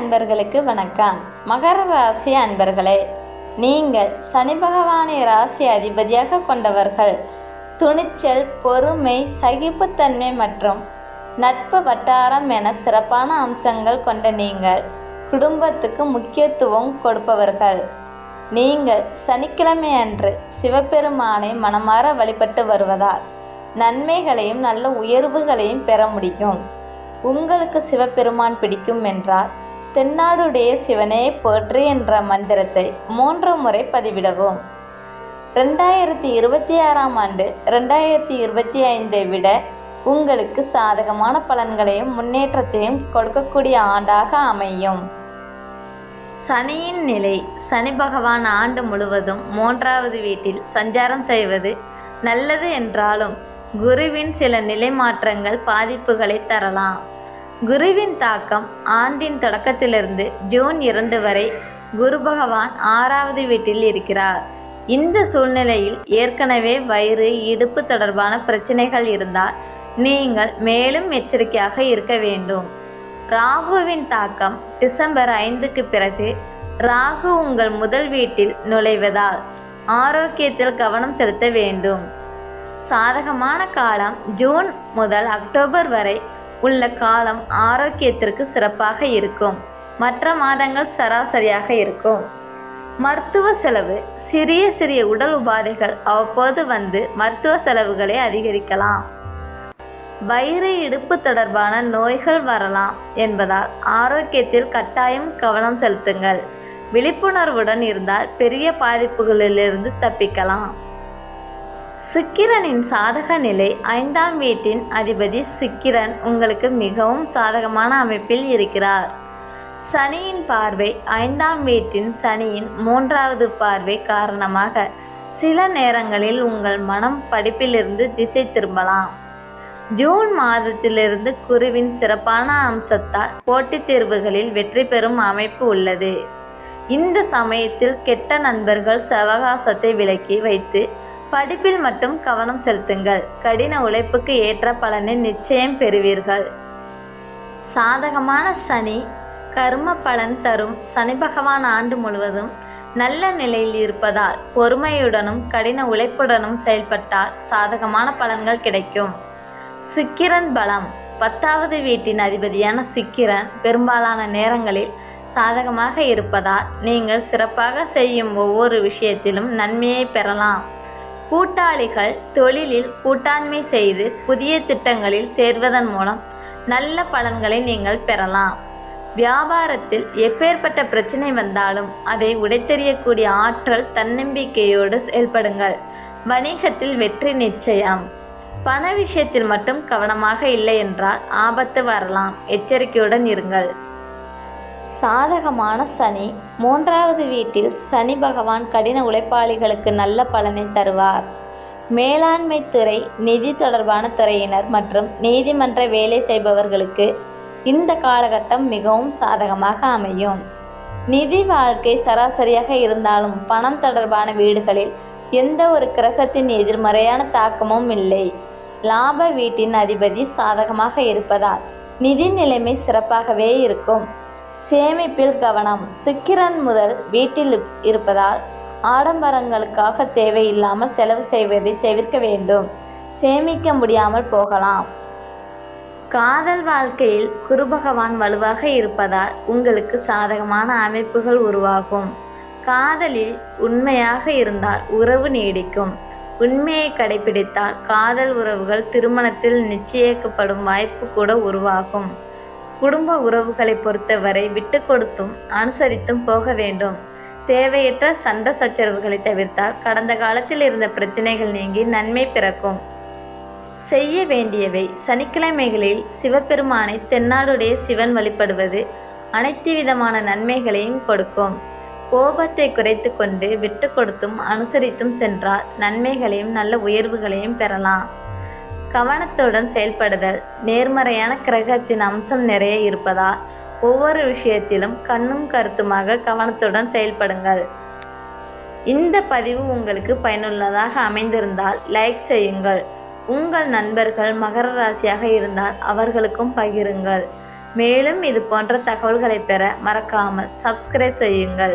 அன்பர்களுக்கு வணக்கம். மகர ராசி அன்பர்களே நீங்கள் சனி பகவானை ராசி அதிபதியாக கொண்டவர்கள். துணிச்சல் பொறுமை சகிப்புத்தன்மை மற்றும் நட்பு வட்டாரம் என சிறப்பான அம்சங்கள் கொண்ட நீங்கள் குடும்பத்துக்கு முக்கியத்துவம் கொடுப்பவர்கள். நீங்கள் சனிக்கிழமை அன்று சிவபெருமானை மனமாற வழிபட்டு வருவதால் நன்மைகளையும் நல்ல உயர்வுகளையும் பெற முடியும். உங்களுக்கு சிவபெருமான் பிடிக்கும் என்றால் தென்னாடுடைய சிவனே போற்று என்ற மந்திரத்தை மூன்று முறை பதிவிடவும். ரெண்டாயிரத்தி இருபத்தி ஆறாம் ஆண்டு ரெண்டாயிரத்தி இருபத்தி ஐந்தை விட உங்களுக்கு சாதகமான பலன்களையும் முன்னேற்றத்தையும் கொடுக்கக்கூடிய ஆண்டாக அமையும். சனியின் நிலை சனி பகவான் ஆண்டு முழுவதும் மூன்றாவது வீட்டில் சஞ்சாரம் செய்வது நல்லது என்றாலும் குருவின் சில நிலை மாற்றங்கள் பாதிப்புகளை தரலாம். குருவின் தாக்கம் ஆண்டின் தொடக்கத்திலிருந்து ஜூன் இரண்டு வரை குரு பகவான் ஆறாவது வீட்டில் இருக்கிறார். இந்த சூழ்நிலையில் ஏற்கனவே வயிறு இடுப்பு தொடர்பான பிரச்சனைகள் இருந்தால் நீங்கள் மேலும் எச்சரிக்கையாக இருக்க வேண்டும். ராகுவின் தாக்கம் டிசம்பர் ஐந்துக்கு பிறகு ராகு உங்கள் முதல் வீட்டில் நுழைவதால் ஆரோக்கியத்தில் கவனம் செலுத்த வேண்டும். சாதகமான காலம் ஜூன் முதல் அக்டோபர் வரை உள்ள காலம் ஆரோக்கியத்திற்கு சிறப்பாக இருக்கும். மற்ற மாதங்கள் சராசரியாக இருக்கும். மருத்துவ செலவு சிறிய சிறிய உடல் உபாதைகள் அவ்வப்போது வந்து மருத்துவ செலவுகளை அதிகரிக்கலாம். வயிறு இடுப்பு தொடர்பான நோய்கள் வரலாம் என்பதால் ஆரோக்கியத்தில் கட்டாயம் கவனம் செலுத்துங்கள். விழிப்புணர்வுடன் இருந்தால் பெரிய பாதிப்புகளிலிருந்து தப்பிக்கலாம். சுக்கிரனின் சாதக நிலை ஐந்தாம் வீட்டின் அதிபதி சுக்கிரன் உங்களுக்கு மிகவும் சாதகமான அமைப்பில் இருக்கிறார். சனியின் பார்வை ஐந்தாம் வீட்டின் சனியின் மூன்றாவது பார்வை காரணமாக சில நேரங்களில் உங்கள் மனம் படிப்பிலிருந்து திசை திரும்பலாம். ஜூன் மாதத்திலிருந்து குருவின் சிறப்பான அம்சத்தால் போட்டித் தேர்வுகளில் வெற்றி பெறும் அமைப்பு உள்ளது. இந்த சமயத்தில் கெட்ட நண்பர்கள் சவகாசத்தை விலக்கி வைத்து படிப்பில் மட்டும் கவனம் செலுத்துங்கள். கடின உழைப்புக்கு ஏற்ற பலனை நிச்சயம் பெறுவீர்கள். சாதகமான சனி கர்ம பலன் தரும். சனி பகவான் ஆண்டு முழுவதும் நல்ல நிலையில் இருப்பதால் பொறுமையுடனும் கடின உழைப்புடனும் செயல்பட்டால் சாதகமான பலன்கள் கிடைக்கும். சுக்கிரன் பலம். பத்தாவது வீட்டின் அதிபதியான சுக்கிரன் பெரும்பாலான நேரங்களில் சாதகமாக இருப்பதால் நீங்கள் சிறப்பாக செய்யும் ஒவ்வொரு விஷயத்திலும் நன்மையை பெறலாம். கூட்டாளிகள் தொழிலில் கூட்டாண்மை செய்து புதிய திட்டங்களில் சேர்வதன் மூலம் நல்ல பலன்களை நீங்கள் பெறலாம். வியாபாரத்தில் எப்பேற்பட்ட பிரச்சனை வந்தாலும் அதை உடைத்தெறியக்கூடிய ஆற்றல் தன்னம்பிக்கையோடு செயல்படுங்கள். வணிகத்தில் வெற்றி நிச்சயம். பண விஷயத்தில் மட்டும் கவனமாக இல்லை என்றால் ஆபத்து வரலாம். எச்சரிக்கையுடன் இருங்கள். சாதகமான சனி. மூன்றாவது வீட்டில் சனி பகவான் கடின உழைப்பாளிகளுக்கு நல்ல பலனை தருவார். மேலாண்மை துறை நிதி தொடர்பான துறையினர் மற்றும் நீதிமன்ற வேலை செய்பவர்களுக்கு இந்த காலகட்டம் மிகவும் சாதகமாக அமையும். நிதி வாழ்க்கை சராசரியாக இருந்தாலும் பணம் தொடர்பான வீடுகளில் எந்த ஒரு கிரகத்தின் எதிர்மறையான தாக்கமும் இல்லை. லாப வீட்டின் அதிபதி சாதகமாக இருப்பதால் நிதி நிலைமை சிறப்பாகவே இருக்கும். சேமிப்பில் கவனம். சுக்கிரன் முதல் வீட்டில் இருப்பதால் ஆடம்பரங்களுக்காக தேவையில்லாமல் செலவு செய்வதை தவிர்க்க வேண்டும். சேமிக்க முடியாமல் போகலாம். காதல் வாழ்க்கையில் குரு பகவான் வலுவாக இருப்பதால் உங்களுக்கு சாதகமான அமைப்புகள் உருவாகும். காதலில் உண்மையாக இருந்தால் உறவு நீடிக்கும். உண்மையை கடைபிடித்தால் காதல் உறவுகள் திருமணத்தில் நிச்சயிக்கப்படும் வாய்ப்பு கூட உருவாகும். குடும்ப உறவுகளை பொறுத்தவரை விட்டு கொடுத்தும் அனுசரித்தும் போக வேண்டும். தேவையற்ற சண்டை சச்சரவுகளை தவிர்த்தால் கடந்த காலத்தில் இருந்த பிரச்சனைகள் நீங்கி நன்மை பிறக்கும். செய்ய வேண்டியவை சனிக்கிழமைகளில் சிவபெருமானை தென்னாடுடைய சிவன் வழிபடுவது அனைத்து விதமான நன்மைகளையும் கொடுக்கும். கோபத்தை குறைத்து கொண்டு விட்டு கொடுத்தும் அனுசரித்தும் சென்றால் நன்மைகளையும் நல்ல உயர்வுகளையும் பெறலாம். கவனத்துடன் செயல்படுதல். நேர்மறையான கிரகத்தின் அம்சம் நிறைய இருப்பதால் ஒவ்வொரு விஷயத்திலும் கண்ணும் கருத்துமாக கவனத்துடன் செயல்படுங்கள். இந்த பதிவு உங்களுக்கு பயனுள்ளதாக அமைந்திருந்தால் லைக் செய்யுங்கள். உங்கள் நண்பர்கள் மகர ராசியாக இருந்தால் அவர்களுக்கும் பகிருங்கள். மேலும் இது போன்ற தகவல்களை பெற மறக்காமல் சப்ஸ்கிரைப் செய்யுங்கள்.